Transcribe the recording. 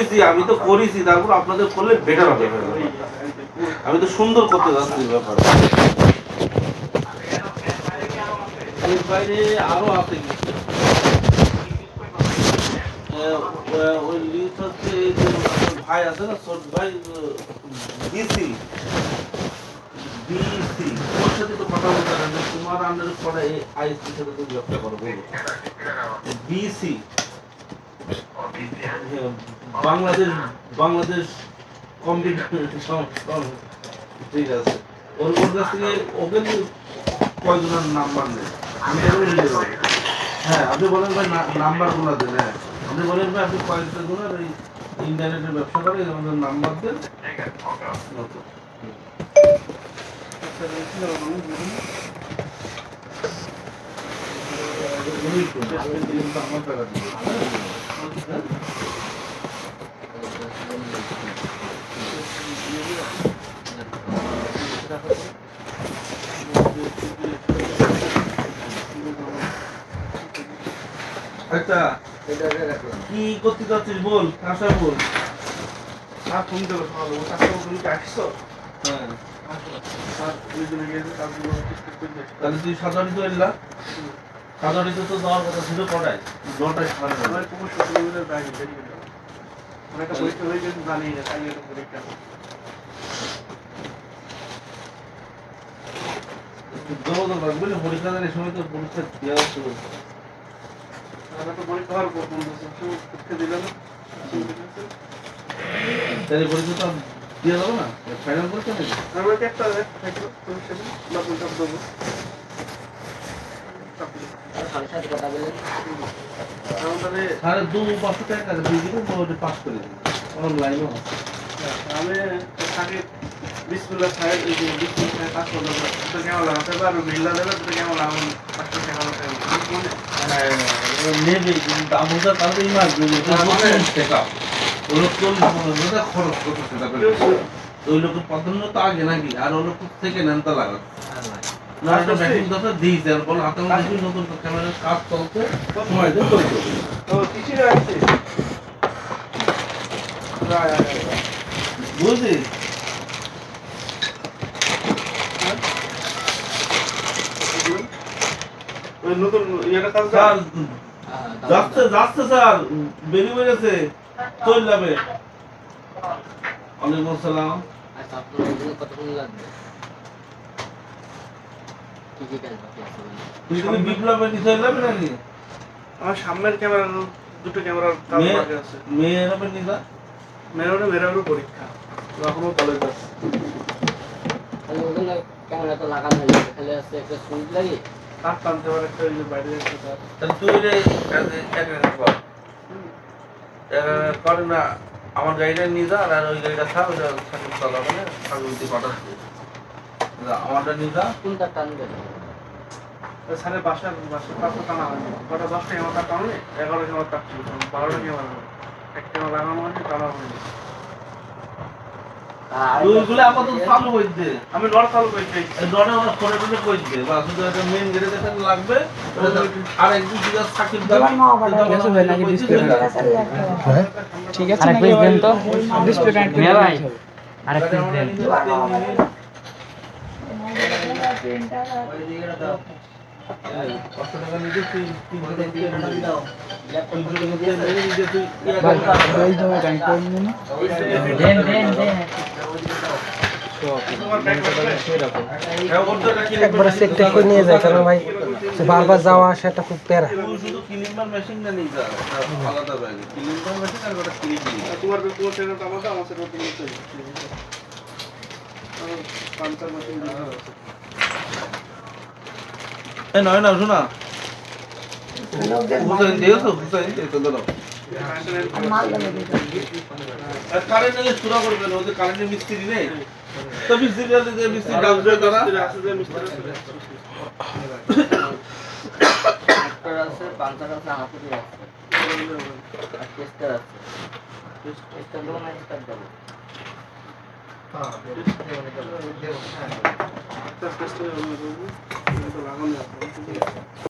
করেছি, আমি তো করেছি, তারপর আপনাদের করলে বেটার হবে। আমি তো সুন্দর করতে যাচ্ছি ব্যাপার। এর আরও আছে ভাই আছে না ভাই বিসি বিসি ওর সাথে তো কথা বলতে তোমার আন্ডারে পড়ে আইসির সাথে তুমি ব্যবসা করো বিসি বাংলাদেশ বাংলাদেশ কম্পিটিশন ঠিক আছে। ওর ওর কাছ থেকে ওকে কয়জনের নাম্বার নেই আমি হ্যাঁ আপনি বলেন ভাই নাম্বারগুলো দেন হ্যাঁ। আপনি বলেন ভাই, আপনি কয়েকটা গুণার ওই ইন্টারনেটের ব্যবসা করে আমাদের নাম্বার দেন। আমার দিবে। আচ্ছা কি করতে চাচ্ছিস বল? আশা বল? আর ফোন দেবো সকালে ও তুমি আসছো হ্যাঁ। তাহলে তুই সাজানি তো এলা। সাজানি তো দেওয়ার কথা ছিল কটায়? নটায় সাড়ে নটায়। একটা পরীক্ষা হয়ে গেছে জানি না তাই একটা পরীক্ষা যোগাযোগ রাখবে না পরীক্ষা দেওয়ার সময় তো পরীক্ষা দেওয়া শুরু পরীক্ষা হওয়ার পর পরীক্ষা দিল তাহলে পরীক্ষা তো দিয়ে দেবো না ফাইনাল পরীক্ষা নেই আমার একটা থাকল বা পরীক্ষা আমাদের সাড়ে দু পাঁচশো টাকা দিয়ে দিবে মোটামুটি পাস করে আছে আমি এই যে পনেরো তো কেমন লাগাতে পারবে বিল্লা দেবে তো কেমন লাগাবো? পাঁচশো টাকা মতো নেবে কিন্তু দাম হাজার খরচ করতে ওই লোকের প্রাধান্য তো আগে নাকি আর ওই লোক থেকে নেন তা লাগাচ্ছে। বুঝলি ওই নতুন ইয়েটা কাজ স্যার যাচ্ছে যাচ্ছে স্যার বেরিয়ে বেরিয়েছে চল যাবে। ওয়ালাইকুম আসসালাম। আচ্ছা আপনার কতক্ষণ লাগবে কি কি কাজ বাকি আছে বলুন? তুই তুমি বিপ্লবের নাকি? আমার সামনের ক্যামেরা দুটো ক্যামেরার কাজ মেয়ে- বাকি আছে। মেয়ের হবে নিদা মেরোনে মেরোনে পরীক্ষা। এখনও কলেজ আছে। তাহলে ওখানে ক্যামেরা তো লাগানো হয়ে খালি আছে একটা সুইচ লাগে তার টানতে পারে একটা ওই যে বাইরে একটা তার। তাহলে তুই রে এক এক কর না আমার গাড়িটা নিয়ে যা আর ওই গাড়িটা থাক ওটা চালাবে না? সাকিব দিয়ে পাঠাচ্ছি। কোনটা টানবে স্যারের টানা কটা দশটা তার টানো তার বারোটা লাগানো টানা হয়নি। আমি লড় চালু করে দিয়েছি ডরে ওরা ফোনে টোনে কইছে বা শুধু একটা মেন গেটে যেটা লাগবে আর একদিন দিকে সাকিব ঠিক আছে আরেক পিস দেন কানেক্ট করে দেন দেন তোমার ব্যাগ হ্যাঁ ওর তো এটা কিনে একবারে চেক টেক করে নিয়ে যায়, কারণ ভাই বারবার যাওয়া আসা একটা খুব প্যারা। আলাদা এই নয় না শোনা হুসাইন দিয়েছ হুসাইন এই তো ধরো আর সুরা করবে না ওদের কারেন্টের মিস্ত্রি নেই তো মিস্ত্রি যে মিস্ত্রি ডাকবে তারা আছে পাঞ্চার আছে আছে আর টেস্টার আছে টেস্টার দেবো না লাগানো আছে